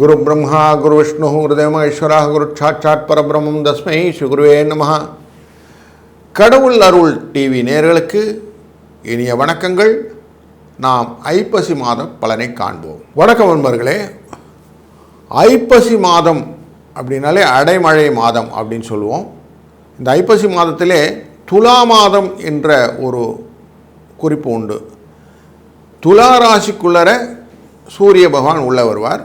குரு பிரம்மா குரு விஷ்ணு குருதேவ ஈஸ்வரா குரு சாட்சாத் பரபிரம்மம் தஸ்மை ஸ்ரீகுருவே நம கடவுள் அருள் டிவி நேர்களுக்கு இனிய வணக்கங்கள். நாம் ஐப்பசி மாதம் பலனை காண்போம். வணக்கம் நண்பர்களே. ஐப்பசி மாதம் அப்படின்னாலே அடைமழை மாதம் அப்படின்னு சொல்லுவோம். இந்த ஐப்பசி மாதத்திலே துலா மாதம் என்ற ஒரு குறிப்பு உண்டு. துலா ராசிக்குள்ளர சூரிய பகவான் உள்ள வருவார்.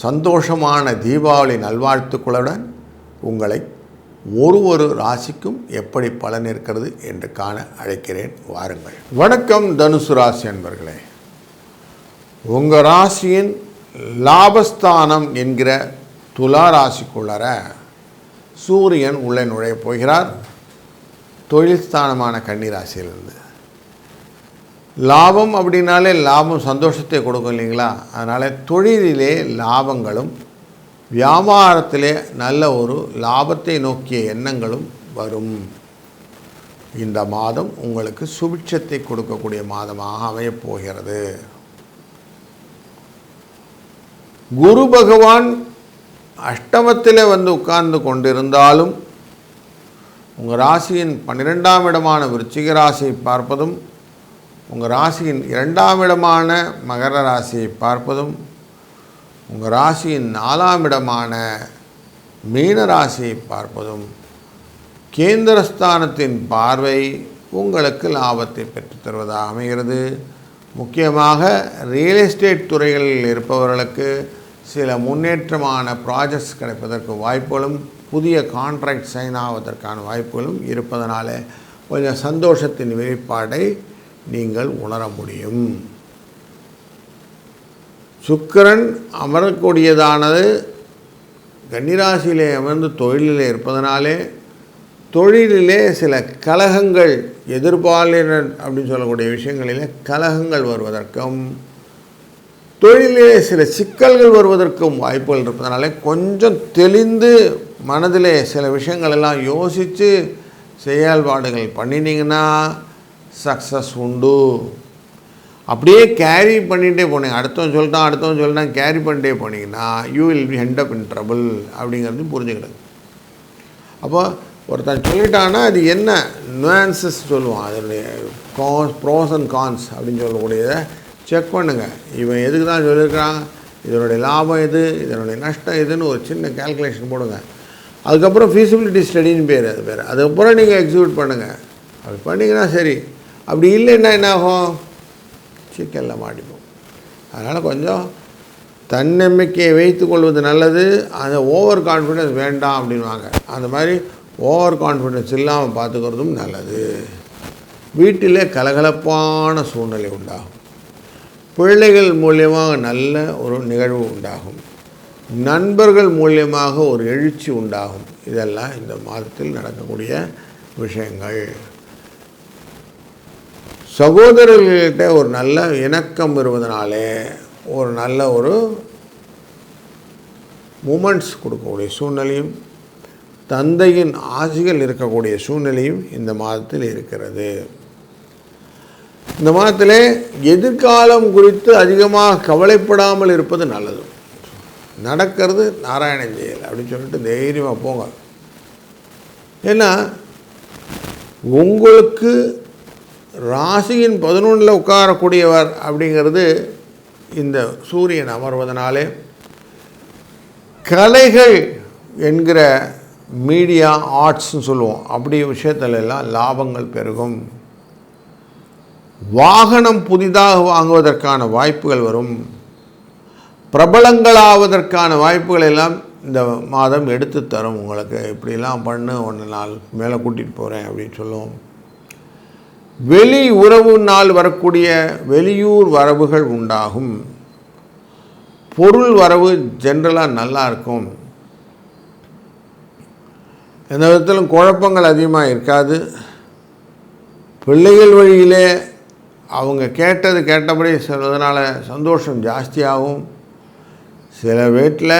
சந்தோஷமான தீபாவளி நல்வாழ்த்துக்களுடன் உங்களை ஒரு ஒரு ராசிக்கும் எப்படி பலன் இருக்கிறது என்று காண அழைக்கிறேன். வாருங்கள். வணக்கம் தனுசு ராசி அன்பர்களே. உங்கள் ராசியின் லாபஸ்தானம் என்கிற துலா ராசிக்குள்ளர சூரியன் உள்ளே நுழையப் போகிறார். தொழில் ஸ்தானமான கன்னி ராசியிலிருந்து. லாபம் அப்படின்னாலே லாபம் சந்தோஷத்தை கொடுக்கும் இல்லைங்களா? அதனால் தொழிலிலே லாபங்களும் வியாபாரத்திலே நல்ல ஒரு லாபத்தை நோக்கிய எண்ணங்களும் வரும். இந்த மாதம் உங்களுக்கு சுபிட்சத்தை கொடுக்கக்கூடிய மாதமாக அமையப் போகிறது. குரு பகவான் அஷ்டமத்தில் வந்து உட்கார்ந்து கொண்டிருந்தாலும் உங்கள் ராசியின் பன்னிரெண்டாம் இடமான விருச்சிக ராசியை பார்ப்பதும் உங்கள் ராசியின் இரண்டாம் இடமான மகர ராசியை பார்ப்பதும் உங்கள் ராசியின் நாலாம் இடமான மீன ராசியை பார்ப்பதும் கேந்திரஸ்தானத்தின் பார்வை உங்களுக்கு லாபத்தை பெற்றுத்தருவதாக அமைகிறது. முக்கியமாக ரியல் எஸ்டேட் துறைகளில் இருப்பவர்களுக்கு சில முன்னேற்றமான ப்ராஜெக்ட்ஸ் கிடைப்பதற்கு வாய்ப்புகளும் புதிய கான்ட்ராக்ட் சைன் ஆவதற்கான வாய்ப்புகளும் இருப்பதனால கொஞ்சம் சந்தோஷத்தின் வெளிப்பாடை நீங்கள் உணர முடியும். சுக்கிரன் அமரக்கூடியதானது. கன்னிராசியிலே அமர்ந்து தொழிலிலே இருப்பதனாலே தொழிலிலே சில கலகங்கள் எதிர்பாலினர் அப்படின்னு சொல்லக்கூடிய விஷயங்களிலே கலகங்கள் வருவதற்கும் தொழிலிலே சில சிக்கல்கள் வருவதற்கும் வாய்ப்புகள் இருப்பதனாலே கொஞ்சம் தெளிந்து மனதிலே சில விஷயங்கள் எல்லாம் யோசித்து செயல்பாடுகள் பண்ணினீங்கன்னா சக்ஸஸ் உண்டு. அப்படியே கேரி பண்ணிகிட்டே போனீங்க அடுத்தவன் சொல்லிட்டான் அடுத்தவன் சொல்லிட்டான் கேரி பண்ணிட்டே போனீங்கன்னா you will be end up in trouble அப்படிங்கிறது புரிஞ்சுக்கிடுங்க அப்போ ஒருத்தன் சொல்லிட்டான்னா அது என்ன? நுவான்சஸ் சொல்லுவான். அதனுடைய கான்ஸ் ப்ரோஸ் அண்ட் கான்ஸ் அப்படின்னு சொல்லக்கூடியதை செக் பண்ணுங்கள் இவன் எதுக்கு தான் சொல்லியிருக்கிறான்? இதனுடைய லாபம் எது? இதனுடைய நஷ்டம் எதுன்னு ஒரு சின்ன கேல்குலேஷன் போடுங்க. அதுக்கப்புறம் ஃபீஸிபிலிட்டி ஸ்டடின்னு பேர் அது பேர். அதுக்கப்புறம் நீங்கள் எக்ஸிக்யூட் பண்ணுங்கள் அப்படி பண்ணிங்கன்னா சரி. அப்படி இல்லைன்னா என்ன ஆகும் சிக்கலில் மாட்டிப்போம். அதனால் கொஞ்சம் தன்னம்பிக்கையை வைத்து கொள்வது நல்லது. அந்த ஓவர் கான்ஃபிடென்ஸ் வேண்டாம் அப்படின்வாங்க அந்த மாதிரி ஓவர் கான்ஃபிடென்ஸ் இல்லாமல் பார்த்துக்கிறதும் நல்லது. வீட்டிலே கலகலப்பான சூழ்நிலை உண்டாகும். பிள்ளைகள் மூலியமாக நல்ல ஒரு நிகழ்வு உண்டாகும். நண்பர்கள் மூலியமாக ஒரு எழுச்சி உண்டாகும். இதெல்லாம் இந்த மாதத்தில் நடக்கக்கூடிய விஷயங்கள். சகோதரர்கள்கிட்ட ஒரு நல்ல இணக்கம் இருப்பதனாலே ஒரு நல்ல ஒரு மூமெண்ட்ஸ் கொடுக்கக்கூடிய சூழ்நிலையும் தந்தையின் ஆசைகள் இருக்கக்கூடிய சூழ்நிலையும் இந்த மாதத்தில் இருக்கிறது. இந்த மாதத்திலே எதிர்காலம் குறித்து அதிகமாக கவலைப்படாமல் இருப்பது நல்லது. நடக்கிறது நாராயணன் ஜெயல் அப்படின்னு சொல்லிட்டு தைரியமாக போங்க. ஏன்னா உங்களுக்கு ராசியின் பதினொன்றில் உட்காரக்கூடியவர் அப்படிங்கிறது இந்த சூரியன் அமர்வதனாலே. கலைகள் என்கிற மீடியா ஆர்ட்ஸ்ன்னு சொல்லுவோம். அப்படி விஷயத்துல எல்லாம் லாபங்கள் பெருகும். வாகனம் புதிதாக வாங்குவதற்கான வாய்ப்புகள் வரும். பிரபலங்களாவதற்கான வாய்ப்புகள் எல்லாம் இந்த மாதம் எடுத்து தரும். உங்களுக்கு இப்படிலாம் பண்ணு ஒன்று நாள் மேலே கூட்டிகிட்டு போகிறேன் அப்படின்னு சொல்லுவோம். வெளி உறவு நாள் வரக்கூடிய வெளியூர் வரவுகள் உண்டாகும். பொருள் வரவு ஜென்ரலாக நல்லா இருக்கும். எந்த விதத்திலும் குழப்பங்கள் அதிகமாக இருக்காது. பிள்ளைகள் வழியிலே அவங்க கேட்டது கேட்டபடி சொல்வதனால சந்தோஷம் ஜாஸ்தியாகும். சில வீட்டில்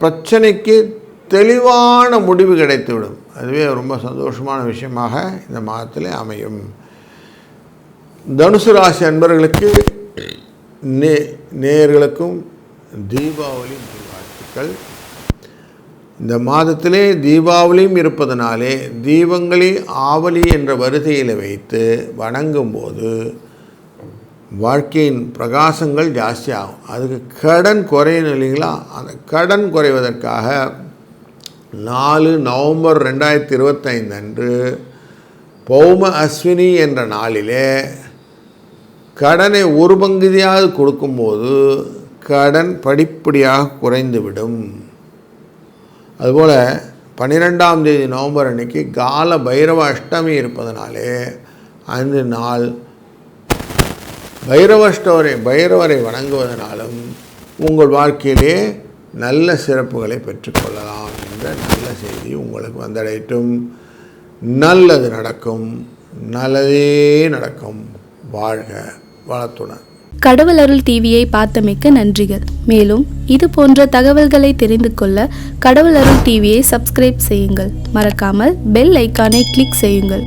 பிரச்சனைக்கு தெளிவான முடிவு கிடைத்துவிடும். அதுவே ரொம்ப சந்தோஷமான விஷயமாக இந்த மாதத்தில் அமையும். தனுசு ராசி அன்பர்களுக்கு நே நேயர்களுக்கும் தீபாவளி வாழ்த்துக்கள் இந்த மாதத்திலே தீபாவளியும் இருப்பதனாலே தீபங்களி ஆவலி என்ற வரிசையில் வைத்து வணங்கும்போது வாழ்க்கையின் பிரகாசங்கள் ஜாஸ்தியாகும். அதுக்கு கடன் குறையணும் இல்லைங்களா? அந்த கடன் குறைவதற்காக நாலு நவம்பர் ரெண்டாயிரத்தி இருபத்தைந்து அன்று பௌம அஸ்வினி என்ற நாளிலே கடனை ஒரு பங்குதியாவது கொடுக்கும்போது கடன் படிப்படியாக குறைந்துவிடும். அதுபோல் பன்னிரெண்டாம் தேதி நவம்பர் அன்னைக்கு கால பைரவ அஷ்டமி இருப்பதனாலே அந்த நாள் பைரவஷ்டவரை பைரவரை வணங்குவதனாலும் உங்கள் வாழ்க்கையிலே நல்ல சிறப்புகளை பெற்றுக்கொள்ளலாம் என்ற நல்ல செய்தி உங்களுக்கு வந்தடையட்டும். நல்லது நடக்கும். நல்லதே நடக்கும். வாழ்க வளத்துடன். கடவுள் அருள் டிவியை பார்த்தமைக்க நன்றிகள். மேலும் இது போன்ற தகவல்களை தெரிந்து கொள்ள கடவுள் அருள் டிவியை சப்ஸ்கிரைப் செய்யுங்கள். மறக்காமல் பெல் ஐக்கானை கிளிக் செய்யுங்கள்.